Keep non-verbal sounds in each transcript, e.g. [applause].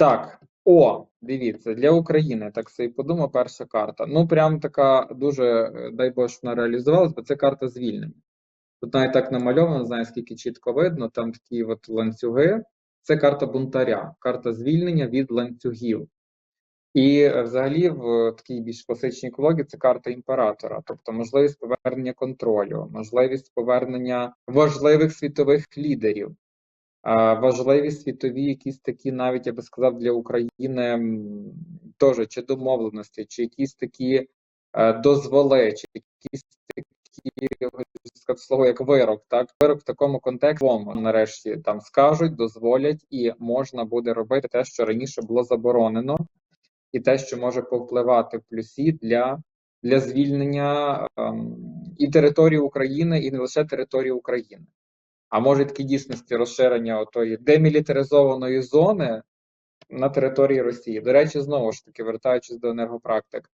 Так, о, дивіться, для України, так собі подумав, перша карта. Ну, прям така дуже, е, дай Боже, вона реалізувалась, бо це карта звільнення. Тут навіть так намальовано, знаю, скільки чітко видно, там такі от ланцюги. Це карта бунтаря, карта звільнення від ланцюгів. І е, взагалі в такій більш класичній екології це карта імператора, тобто можливість повернення контролю, можливість повернення важливих світових лідерів, важливі світові якісь такі, навіть я би сказав, для України теж чи домовленості, чи якісь такі е, дозволи, чи якісь такі сказати слово як вирок, так вирок в такому контексті нарешті там скажуть, дозволять, і можна буде робити те, що раніше було заборонено і те, що може повпливати в плюсі для, для звільнення ем, і території України, і не лише території України. А може такі дійсності розширення отої демілітаризованої зони на території Росії. До речі, знову ж таки, вертаючись до енергопрактик,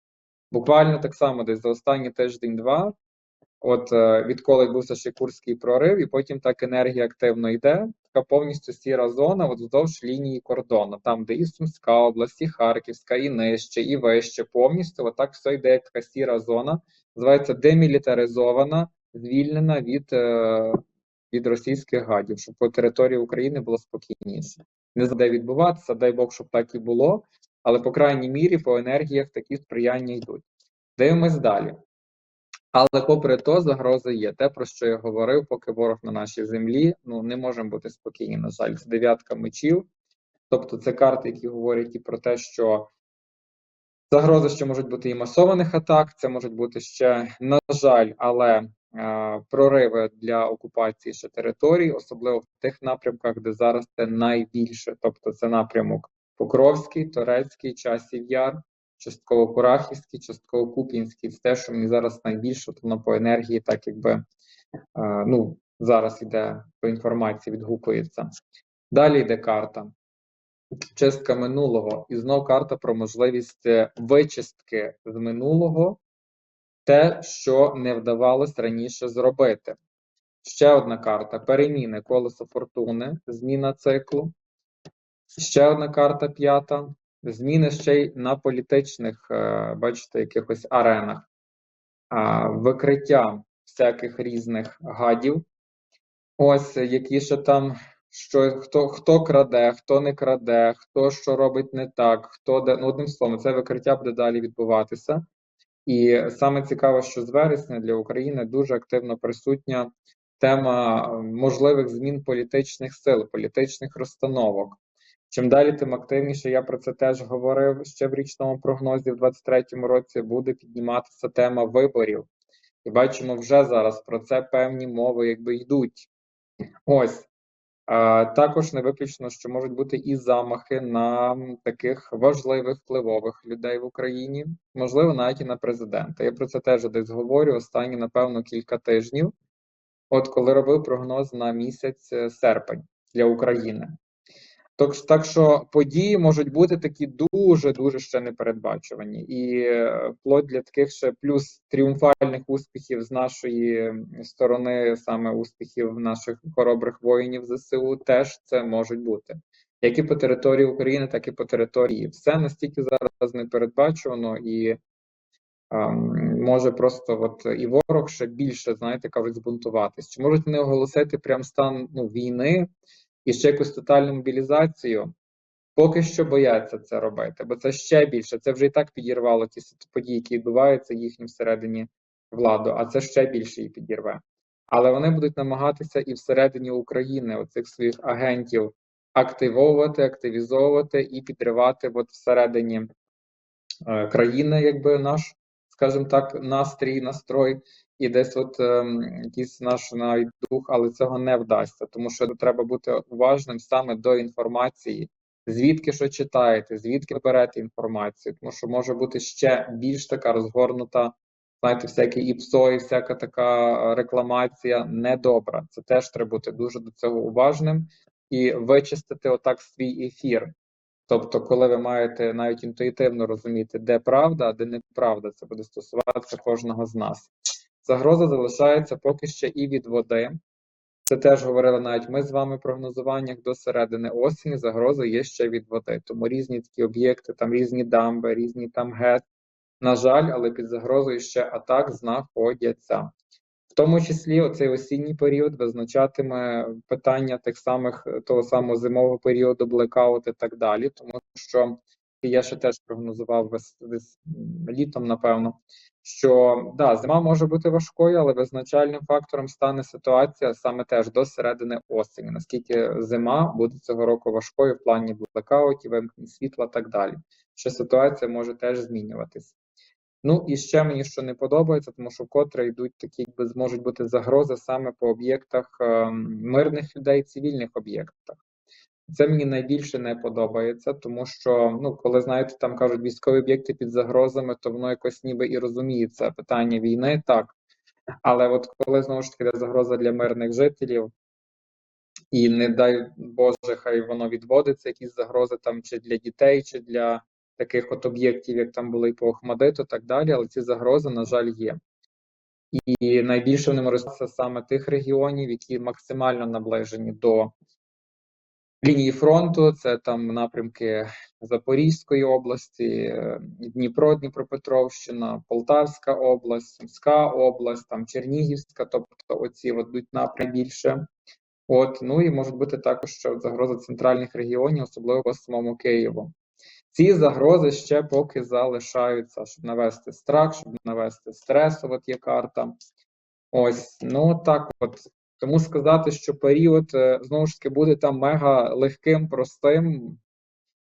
буквально так само десь за останній тиждень-два, от е, відколи відбувся ще Курський прорив, і потім так енергія активно йде, така повністю сіра зона от вздовж лінії кордону, там, де і Сумська область, і Харківська, і нижче, і вище, повністю отак все йде як така сіра зона, називається демілітаризована, звільнена від, е, від російських гадів, щоб по території України було спокійніше. Не знаю, де відбуватися, дай Бог, щоб так і було, але по крайній мірі по енергіях такі сприяння йдуть. Дивимось далі. Але попри то, загроза є. Те, про що я говорив, поки ворог на нашій землі, ну не можемо бути спокійні, на жаль, це дев'ятка мечів. Тобто це карти, які говорять і про те, що загрози ще можуть бути і масованих атак, це можуть бути ще, на жаль, але прориви для окупації ще територій, особливо в тих напрямках, де зараз це найбільше. Тобто це напрямок Покровський, Торецький, Часів Яр частково Курахівський, частково Куп'янський. Це те, що мені зараз найбільше воно по енергії, так якби е, ну, зараз йде по інформації, відгукується. Далі йде карта. Чистка минулого. І знов карта про можливість е, вичистки з минулого, те, що не вдавалось раніше зробити. Ще одна карта: переміни колесо фортуни, зміна циклу. Ще одна карта п'ята зміни ще й на політичних, е, бачите, якихось аренах, викриття всяких різних гадів. Ось які ще там, що хто хто краде, хто не краде, хто що робить не так, хто де. Ну, одним словом, це викриття буде далі відбуватися. І саме цікаве, що з вересня для України дуже активно присутня тема можливих змін політичних сил, політичних розстановок. Чим далі, тим активніше. Я про це теж говорив ще в річному прогнозі. В 2023 році буде підніматися тема виборів, і бачимо вже зараз про це певні мови, якби йдуть. Ось також не виключно, що можуть бути і замахи на таких важливих впливових людей в Україні, можливо, навіть і на президента. Я про це теж десь говорю останні, напевно, кілька тижнів. От коли робив прогноз на місяць е, серпень для України. Так, так що події можуть бути такі дуже-дуже ще непередбачувані. І е, вплоть для таких ще плюс тріумфальних успіхів з нашої сторони, саме успіхів наших хоробрих воїнів ЗСУ, теж це можуть бути. Як і по території України, так і по території. Все настільки зараз непередбачувано і може просто от і ворог ще більше, знаєте, кажуть, збунтуватись. Чи можуть вони оголосити прям стан ну, війни? І ще якусь тотальну мобілізацію, поки що бояться це робити, бо це ще більше. Це вже і так підірвало ті події, які відбуваються їхнім всередині владу, а це ще більше її підірве. Але вони будуть намагатися і всередині України оцих своїх агентів активовувати, активізовувати і підривати от всередині е, країни, якби наш, скажімо так, настрій, настрой і десь от е, якийсь наш навіть дух, але цього не вдасться, тому що треба бути уважним саме до інформації, звідки що читаєте, звідки берете інформацію, тому що може бути ще більш така розгорнута, знаєте, всякі ІПСО і всяка така рекламація недобра. Це теж треба бути дуже до цього уважним і вичистити отак свій ефір. Тобто, коли ви маєте навіть інтуїтивно розуміти, де правда, а де неправда, це буде стосуватися кожного з нас. Загроза залишається поки ще і від води. Це теж говорили навіть ми з вами прогнозуваннях до середини осені. Загроза є ще від води. Тому різні такі об'єкти, там різні дамби, різні там ГЕС. На жаль, але під загрозою ще атак знаходяться. В тому числі оцей осінній період визначатиме питання тих самих того самого зимового періоду, блекаут і так далі, тому що я ще теж прогнозував вес, вес, літом, напевно, що да, зима може бути важкою, але визначальним фактором стане ситуація саме теж до середини осені. Наскільки зима буде цього року важкою в плані блекаутів, вимкнень світла так далі. Що ситуація може теж змінюватись. Ну і ще мені що не подобається, тому що вкотре йдуть такі, якби зможуть бути загрози саме по об'єктах е, мирних людей, цивільних об'єктах. Це мені найбільше не подобається, тому що, ну, коли знаєте, там кажуть військові об'єкти під загрозами, то воно якось ніби і розуміється питання війни, так. Але от коли знову ж таки загроза для мирних жителів, і не дай Боже, хай воно відводиться, якісь загрози там чи для дітей, чи для таких от об'єктів, як там були і по Охмадиту, так далі, але ці загрози, на жаль, є. І найбільше вони користуються саме тих регіонів, які максимально наближені до лінії фронту. Це там напрямки Запорізької області, е, Дніпро, Дніпропетровщина, Полтавська область, Сумська область, там Чернігівська, тобто оці от йдуть напрям більше. От, ну і можуть бути також що загроза центральних регіонів, особливо самому Києву. Ці загрози ще поки залишаються, щоб навести страх, щоб навести стрес. От є карта. Ось, ну так от. Тому сказати, що період е, знову ж таки буде там мега легким, простим.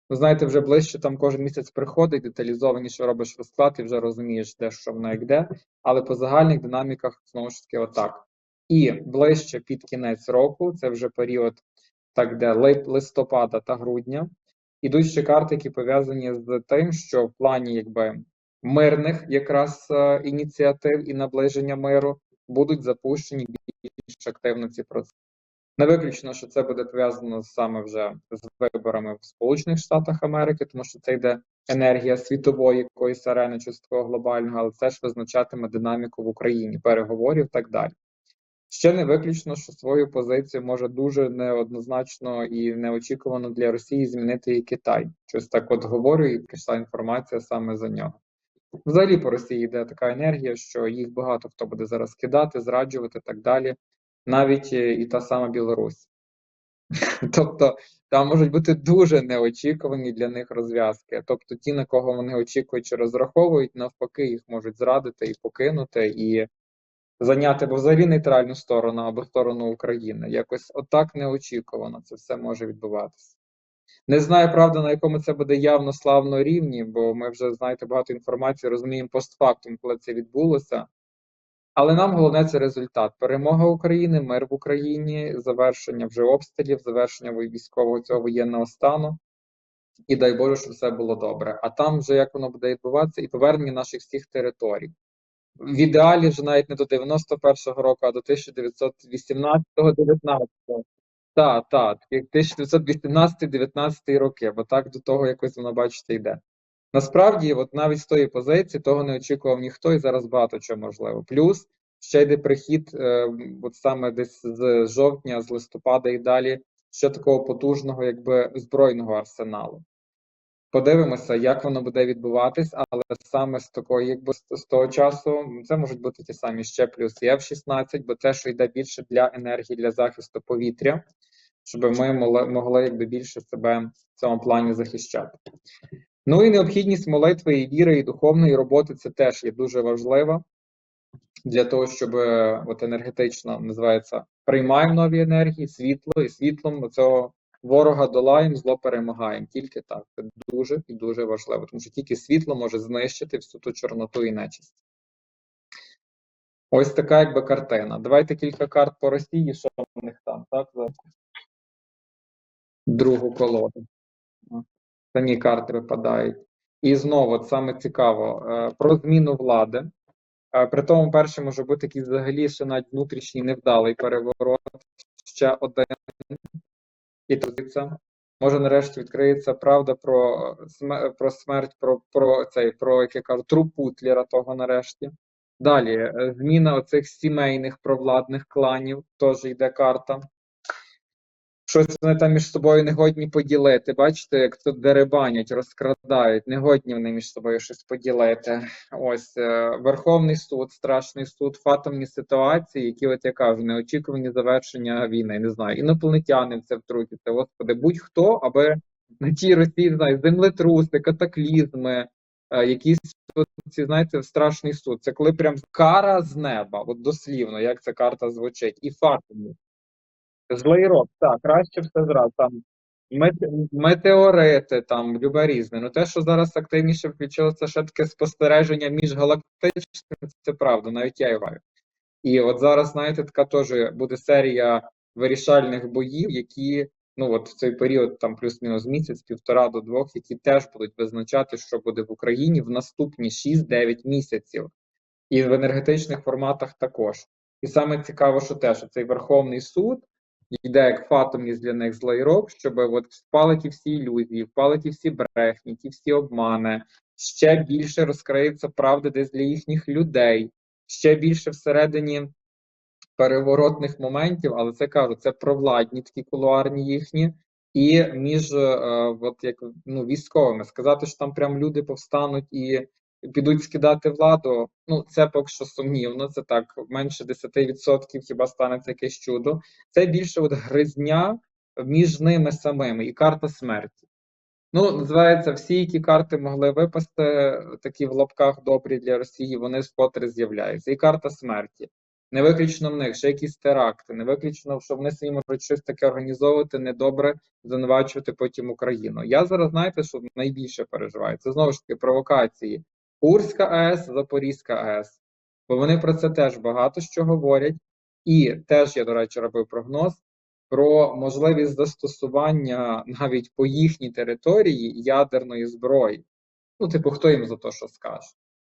Ви знаєте, вже ближче там кожен місяць приходить, деталізованіше робиш розклад і вже розумієш, де що воно як де. Але по загальних динаміках знову ж таки отак. І ближче під кінець року, це вже період, так де листопада та грудня. Ідуть ще карти, які пов'язані з тим, що в плані якби мирних якраз е, ініціатив і наближення миру будуть запущені більш активно ці процеси. Не виключно, що це буде пов'язано саме вже з виборами в Сполучених Штатах Америки, тому що це йде енергія світової якоїсь арени, частково глобального, але це ж визначатиме динаміку в Україні, переговорів так далі. Ще не виключно, що свою позицію може дуже неоднозначно і неочікувано для Росії змінити і Китай. Щось так от говорю, і пішла інформація саме за нього. Взагалі по Росії йде така енергія, що їх багато хто буде зараз кидати, зраджувати і так далі, навіть і та сама Білорусь. [laughs] Тобто там можуть бути дуже неочікувані для них розв'язки. Тобто, ті, на кого вони очікують чи розраховують, навпаки, їх можуть зрадити і покинути, і зайняти або взагалі нейтральну сторону або сторону України. Якось отак неочікувано це все може відбуватися. Не знаю, правда, на якому це буде явно славно рівні, бо ми вже знаєте багато інформації, розуміємо постфактум, коли це відбулося. Але нам головне це результат. Перемога України, мир в Україні, завершення вже обстрілів, завершення військового цього воєнного стану. І дай Боже, щоб все було добре. А там вже як воно буде відбуватися, і повернення наших всіх територій. В ідеалі вже навіть не до 91-го року, а до 1918-19. Так, так, 1918-19 роки, бо так до того якось воно, бачите, йде. Насправді, от навіть з тої позиції того не очікував ніхто, і зараз багато чого можливо. Плюс ще йде прихід, е, от саме десь з жовтня, з листопада і далі, ще такого потужного, якби збройного арсеналу. Подивимося, як воно буде відбуватись, але саме з такої, якби з того часу, це можуть бути ті самі ще плюс і F-16, бо те, що йде більше для енергії для захисту повітря, щоб ми могли, якби більше себе в цьому плані захищати. Ну і необхідність молитви і віри, і духовної роботи це теж є дуже важлива для того, щоб от енергетично називається приймаємо нові енергії, світло і світлом цього ворога долаємо, зло перемагаємо. Тільки так. Це дуже і дуже важливо, тому що тільки світло може знищити всю ту чорноту і нечисть. Ось така якби картина. Давайте кілька карт по Росії, що в них там, так? Другу колоду. Самі карти випадають. І знову, от саме цікаво, е, про зміну влади. Е, при тому, перше може бути якийсь взагалі ще навіть внутрішній невдалий переворот, ще один. І це може нарешті відкриється правда про про смерть, про про цей про як я кажу, труп Путлера того нарешті. Далі, е, зміна оцих сімейних провладних кланів, теж йде карта. Щось вони там між собою не годні поділити. Бачите, як тут деребанять, розкрадають, не годні вони між собою щось поділити. Ось е, Верховний суд, страшний суд, фатомні ситуації, які, от я кажу, неочікувані завершення війни. Не знаю, інопланетяни це втрутяться. Господи, будь-хто, аби на тій Росії не знаю, землетруси, катаклізми, е, якісь ці, знаєте, страшний суд. Це коли прям кара з неба, от дослівно, як ця карта звучить, і фатомні. Злий рок, так, краще все зразу. Там мет- метеорити, там любе різне. Ну те, що зараз активніше включилося ще таке спостереження міжгалактичне, це правда, навіть я його. І от зараз, знаєте, така теж буде серія вирішальних боїв, які, ну от в цей період, там плюс-мінус місяць, півтора до двох, які теж будуть визначати, що буде в Україні в наступні 6-9 місяців. І в енергетичних форматах також. І саме цікаво, що те, що цей Верховний суд йде як фатомність для них злий рок, щоб от впалити всі ілюзії, впалити всі брехні, ті всі обмани, ще більше розкриється правди десь для їхніх людей, ще більше всередині переворотних моментів, але це кажу, це провладні такі кулуарні їхні, і між е, от як ну, військовими. Сказати, що там прям люди повстануть і підуть скидати владу. Ну це поки що сумнівно. Це так менше 10% хіба станеться якесь чудо. Це більше от гризня між ними самими і карта смерті. Ну, називається, всі, які карти могли випасти, такі в лапках добрі для Росії, вони вкотре з'являються. І карта смерті. Не виключно в них ще якісь теракти, не виключно, що вони самі можуть щось таке організовувати, недобре звинувачувати потім Україну. Я зараз знаєте, що найбільше переживаю. Це знову ж таки провокації. Курська АЕС, Запорізька АЕС. Бо вони про це теж багато що говорять. І теж я, до речі, робив прогноз про можливість застосування навіть по їхній території ядерної зброї. Ну, типу, хто їм за то що скаже?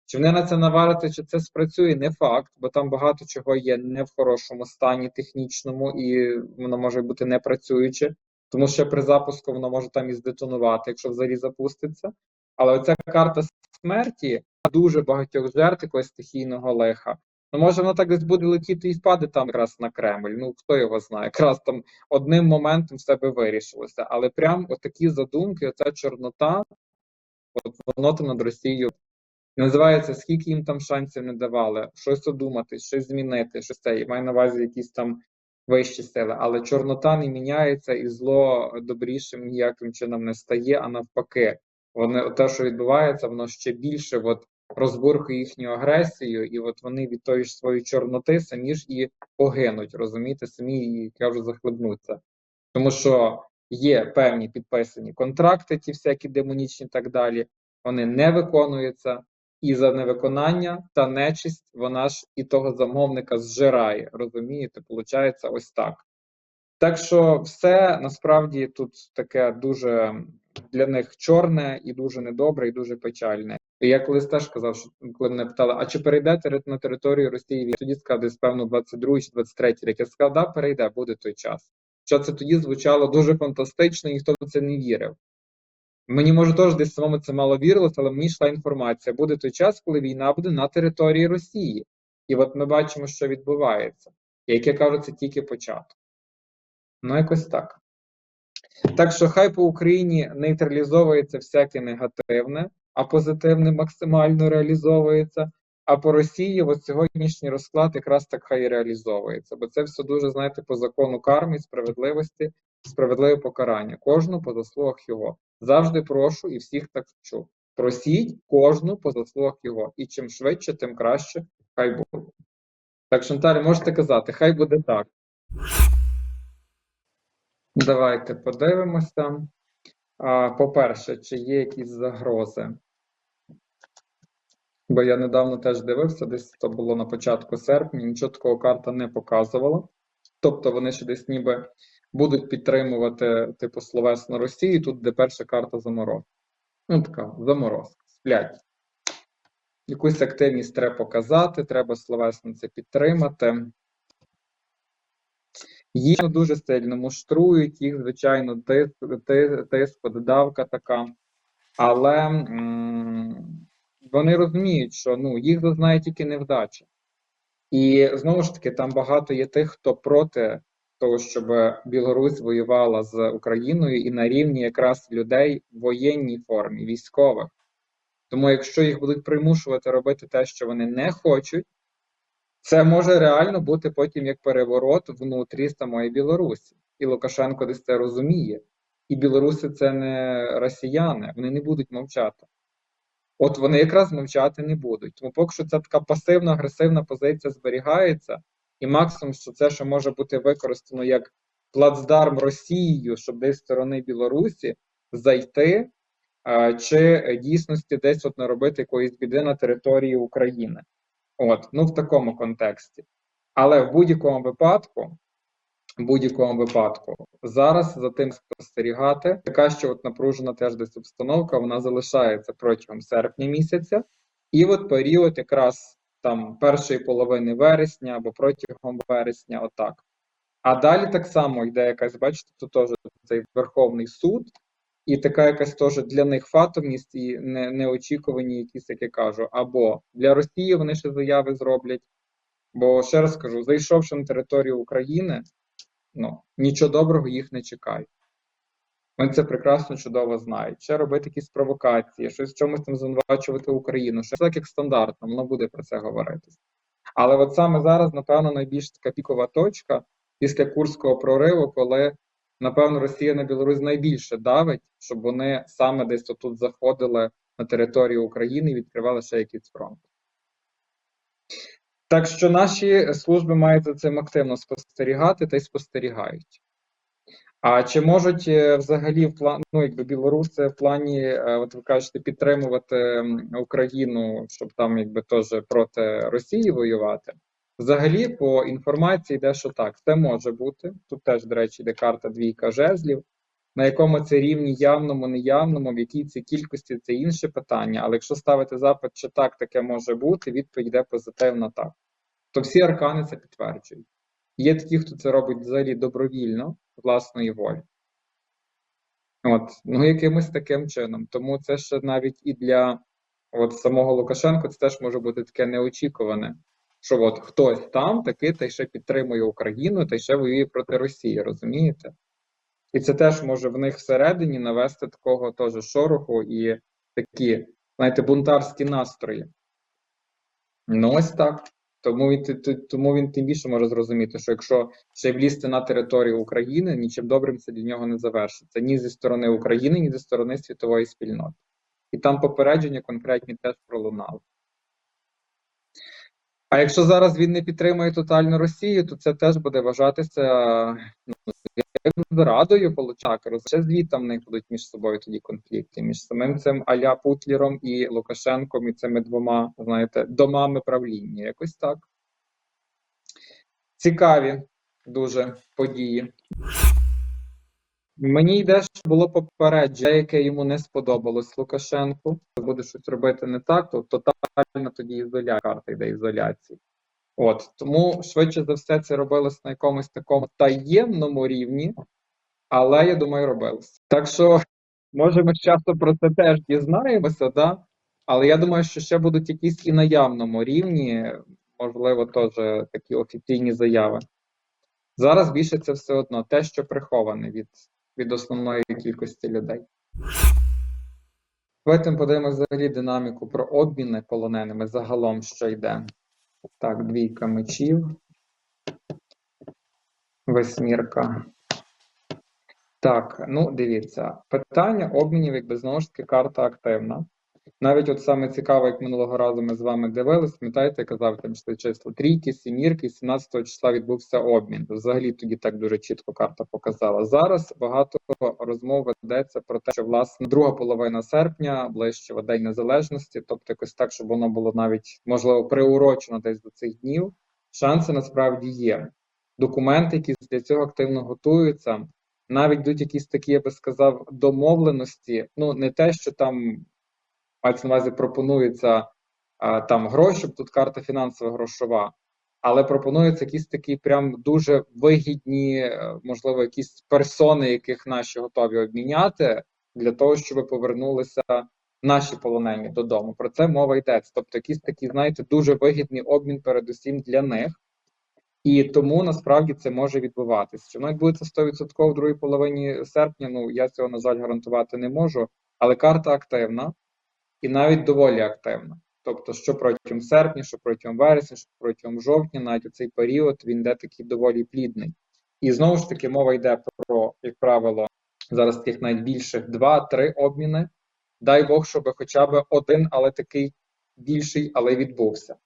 Чи вони на це наварити, чи це спрацює, не факт, бо там багато чого є не в хорошому стані технічному, і воно може бути не працююче, тому що при запуску воно може там і здетонувати, якщо взагалі запуститься. Але оця карта смерті дуже багатьох жертв якогось стихійного лиха. Ну, може, воно так десь буде летіти і впаде там якраз на Кремль. Ну хто його знає, [laughs] якраз там одним моментом все би вирішилося. Але прям отакі задумки, оця чорнота, от воно там над Росією називається, скільки їм там шансів не давали, щось одумати, щось змінити, щось це. І маю на увазі якісь там вищі сили. Але чорнота не міняється, і зло добрішим ніяким чином не стає, а навпаки, вони те, що відбувається, воно ще більше от розбурхує їхню агресію, і от вони від тої ж своєї чорноти самі ж і погинуть, розумієте, самі і кажуть, захлебнуться. Тому що є певні підписані контракти, ті всякі демонічні і так далі, вони не виконуються, і за невиконання та нечисть вона ж і того замовника зжирає. Розумієте, получається ось так. Так що все насправді тут таке дуже для них чорне і дуже недобре, і дуже печальне. І я колись теж казав, що коли мене питали, а чи перейде на територію Росії, тоді сказав, десь певно 22 чи 23 рік. Я сказав, да, перейде, буде той час. Що це тоді звучало дуже фантастично, і ніхто в це не вірив. Мені може теж десь самому це мало вірилося, але мені йшла інформація. Буде той час, коли війна буде на території Росії. І от ми бачимо, що відбувається. Як я кажу, це тільки початок. Ну, якось так. Так що хай по Україні нейтралізовується всяке негативне, а позитивне максимально реалізовується. А по Росії от сьогоднішній розклад якраз так хай і реалізовується. Бо це все дуже, знаєте, по закону карми, справедливості, справедливе покарання. Кожну по заслугах його. Завжди прошу і всіх так вчу. Просіть кожну по заслугах його. І чим швидше, тим краще. Хай буде. Так, Шанталі, можете казати, хай буде так. Давайте подивимося. По-перше, чи є якісь загрози? Бо я недавно теж дивився, десь то було на початку серпня, нічого такого карта не показувала. Тобто вони ще десь ніби будуть підтримувати, типу, словесно Росію, тут де перша карта заморозка. Ну, така заморозка, сплять. Якусь активність треба показати, треба словесно це підтримати. Їх дуже сильно муштрують, їх, звичайно, тиск, ти- тиск, давка така. Але вони розуміють, що ну, їх зазнає тільки невдача. І знову ж таки, там багато є тих, хто проти того, щоб Білорусь воювала з Україною і на рівні якраз людей в воєнній формі, військових. Тому, якщо їх будуть примушувати робити те, що вони не хочуть, це може реально бути потім як переворот внутрі самої Білорусі. І Лукашенко десь це розуміє. І білоруси це не росіяни, вони не будуть мовчати. От вони якраз мовчати не будуть. Тому поки що ця така пасивна, агресивна позиція зберігається, і максимум, що це ще може бути використано як плацдарм Росією, щоб десь сторони Білорусі зайти, чи дійсності десь от наробити якоїсь біди на території України. От, ну в такому контексті. Але в будь-якому випадку, в будь-якому випадку, зараз за тим спостерігати, така що от напружена теж десь обстановка, вона залишається протягом серпня місяця, і от період якраз там першої половини вересня або протягом вересня, отак. А далі так само йде якась, бачите, тут теж цей Верховний суд, і така якась теж для них фатомність і не, неочікувані якісь, як я кажу, або для Росії вони ще заяви зроблять. Бо ще раз кажу, зайшовши на територію України, ну нічого доброго їх не чекає. Вони це прекрасно чудово знають. Ще робити якісь провокації, щось в чомусь там звинувачувати Україну. Ще так як стандартно, воно буде про це говоритись. Але от саме зараз, напевно, найбільш така пікова точка після Курського прориву, коли, напевно, Росія на Білорусь найбільше давить, щоб вони саме десь тут заходили на територію України і відкривали ще якийсь фронт. Так що наші служби мають за цим активно спостерігати та й спостерігають. А чи можуть е, взагалі в план, ну, якби білоруси в плані, е, от ви кажете, підтримувати Україну, щоб там якби теж проти Росії воювати? Взагалі, по інформації йде, що так, це може бути. Тут теж, до речі, йде карта двійка жезлів. На якому це рівні явному, неявному, в якій це кількості це інше питання. Але якщо ставити запит, чи так таке може бути, відповідь йде позитивно так. То всі аркани це підтверджують. Є такі, хто це робить взагалі добровільно, власної волі. От, ну якимось таким чином. Тому це ще навіть і для от самого Лукашенка це теж може бути таке неочікуване, що от хтось там таки та ще підтримує Україну та ще воює проти Росії, розумієте? І це теж може в них всередині навести такого теж шороху і такі, знаєте, бунтарські настрої. Ну, ось так. Тому він, тому він тим більше може зрозуміти, що якщо ще влізти на територію України, нічим добрим це для нього не завершиться ні зі сторони України, ні зі сторони світової спільноти. І там попередження конкретні теж пролунали. А якщо зараз він не підтримує тотальну Росію, то це теж буде вважатися ну, зрадою Получака. Ще звідти них будуть між собою тоді конфлікти, між самим цим Аля Путлером і Лукашенком, і цими двома, знаєте, домами правління. Якось так. Цікаві дуже події. Мені йде, що було попередження, яке йому не сподобалось Лукашенку. Буде щось робити не так, то тотальна тоді ізоляція, карта йде ізоляції. От тому швидше за все це робилось на якомусь такому таємному рівні, але я думаю, робилось. Так що, може, ми часу про це теж дізнаємося, да? але я думаю, що ще будуть якісь і на явному рівні, можливо, теж такі офіційні заяви. Зараз більше це все одно те, що приховане від, від основної кількості людей. Давайте подаємо взагалі динаміку про обміни полоненими загалом, що йде. Так, двійка мечів. Восьмірка. Так, ну дивіться. Питання обмінів, якби знову ж таки, карта активна. Навіть от саме цікаво, як минулого разу ми з вами дивились, пам'ятаєте, я казав, там йшли числа трійки, сімірки, 17 числа відбувся обмін. Взагалі тоді так дуже чітко карта показала. Зараз багато розмов ведеться про те, що власне друга половина серпня, ближче в День Незалежності, тобто якось так, щоб воно було навіть можливо приурочено десь до цих днів. Шанси насправді є. Документи, які для цього активно готуються, навіть йдуть якісь такі, я би сказав, домовленості. Ну не те, що там мається на увазі пропонується а, там гроші, тут карта фінансова грошова, але пропонуються якісь такі прям дуже вигідні, е, можливо, якісь персони, яких наші готові обміняти, для того, щоб повернулися наші полонені додому. Про це мова йдеться. Тобто, якийсь такий, знаєте, дуже вигідний обмін, передусім для них. І тому насправді це може відбуватися. Чи воно відбудеться 100% в другій половині серпня? Ну я цього на жаль гарантувати не можу. Але карта активна і навіть доволі активно. Тобто, що протягом серпня, що протягом вересня, що протягом жовтня, навіть у цей період він йде такий доволі плідний. І знову ж таки, мова йде про, як правило, зараз таких найбільших два-три обміни. Дай Бог, щоб хоча б один, але такий більший, але відбувся.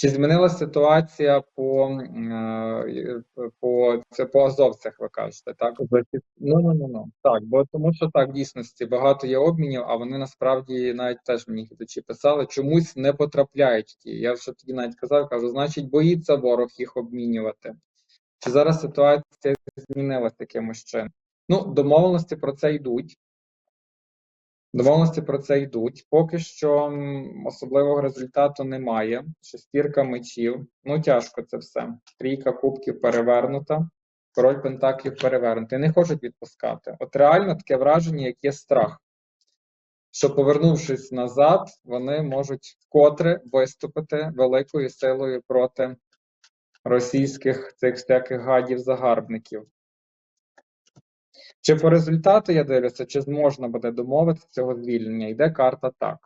Чи змінилася ситуація по, е, по, по азовцях, ви кажете, так? Ну, ну, ну, ну. Так, бо тому що так, в дійсності багато є обмінів, а вони насправді навіть теж мені глядачі писали, чомусь не потрапляють ті. Я вже тоді навіть казав, кажу, значить, боїться ворог їх обмінювати. Чи зараз ситуація змінилась якимось чином? Ну, домовленості про це йдуть. Домовленості про це йдуть. Поки що особливого результату немає. Шестірка мечів. Ну, тяжко це все. Трійка кубків перевернута. Король Пентаклів перевернутий. Не хочуть відпускати. От реально таке враження, як є страх. Що повернувшись назад, вони можуть вкотре виступити великою силою проти російських цих всяких гадів-загарбників. Чи по результату я дивлюся, чи можна буде домовитися цього звільнення? Йде карта так.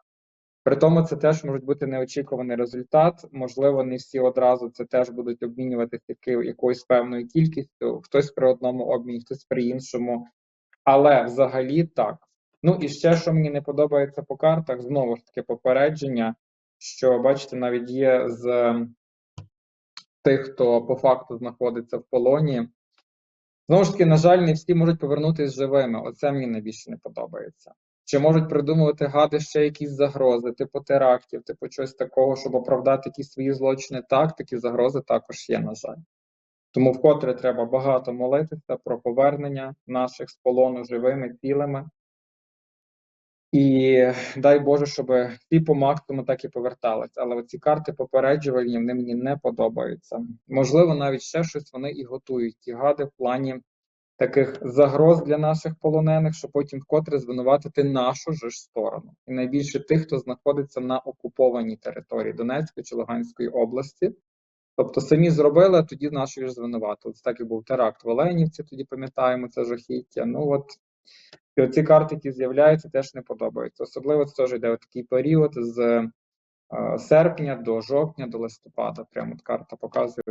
При тому це теж може бути неочікуваний результат. Можливо, не всі одразу це теж будуть обмінюватися якоюсь певною кількістю, хтось при одному обміні, хтось при іншому. Але взагалі так. Ну і ще, що мені не подобається по картах, знову ж таки попередження, що бачите, навіть є з тих, хто по факту знаходиться в полоні. Знову ж таки, на жаль, не всі можуть повернутися живими. Оце мені найбільше не подобається. Чи можуть придумувати гади ще якісь загрози, типу терактів, типу чогось такого, щоб оправдати якісь свої злочини? Так, такі загрози також є, на жаль. Тому вкотре треба багато молитися про повернення наших з полону живими, цілими. І дай Боже, щоб всі по максимуму так і повертались. Але оці карти попереджувальні вони мені не подобаються. Можливо, навіть ще щось вони і готують. Ті гади в плані таких загроз для наших полонених, щоб потім вкотре звинуватити нашу ж сторону. І найбільше тих, хто знаходиться на окупованій території Донецької чи Луганської області. Тобто самі зробили, а тоді нашої ж звинуватили. Це так і був теракт в Оленівці, тоді пам'ятаємо це жахіття. Ну от і оці карти, які з'являються, теж не подобаються. Особливо це теж йде такий період з е, серпня до жовтня, до листопада. Прямо от карта показує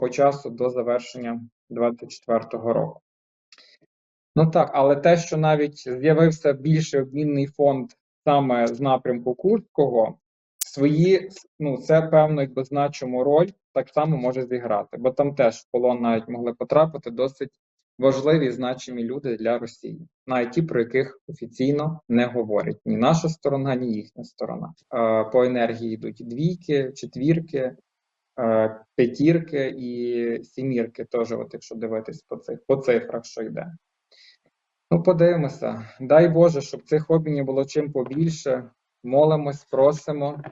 по часу до завершення 24-го року. Ну так, але те, що навіть з'явився більший обмінний фонд саме з напрямку Курського, свої, ну, це певно, якби значиму роль так само може зіграти, бо там теж в полон навіть могли потрапити досить важливі значимі люди для Росії, навіть ті, про яких офіційно не говорять ні наша сторона, ні їхня сторона. По енергії йдуть двійки, четвірки, п'ятірки і сімірки. Теж, от якщо дивитись по цих по цифрах, що йде. Ну, подивимося. Дай Боже, щоб цих обмінів було чим побільше. Молимось, просимо.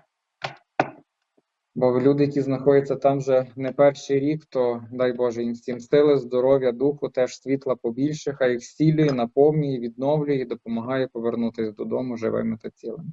Бо люди, які знаходяться там вже не перший рік, то дай Боже їм всім сили, здоров'я, духу, теж світла побільше, хай їх зцілює, наповнює, відновлює і допомагає повернутися додому живими та цілими.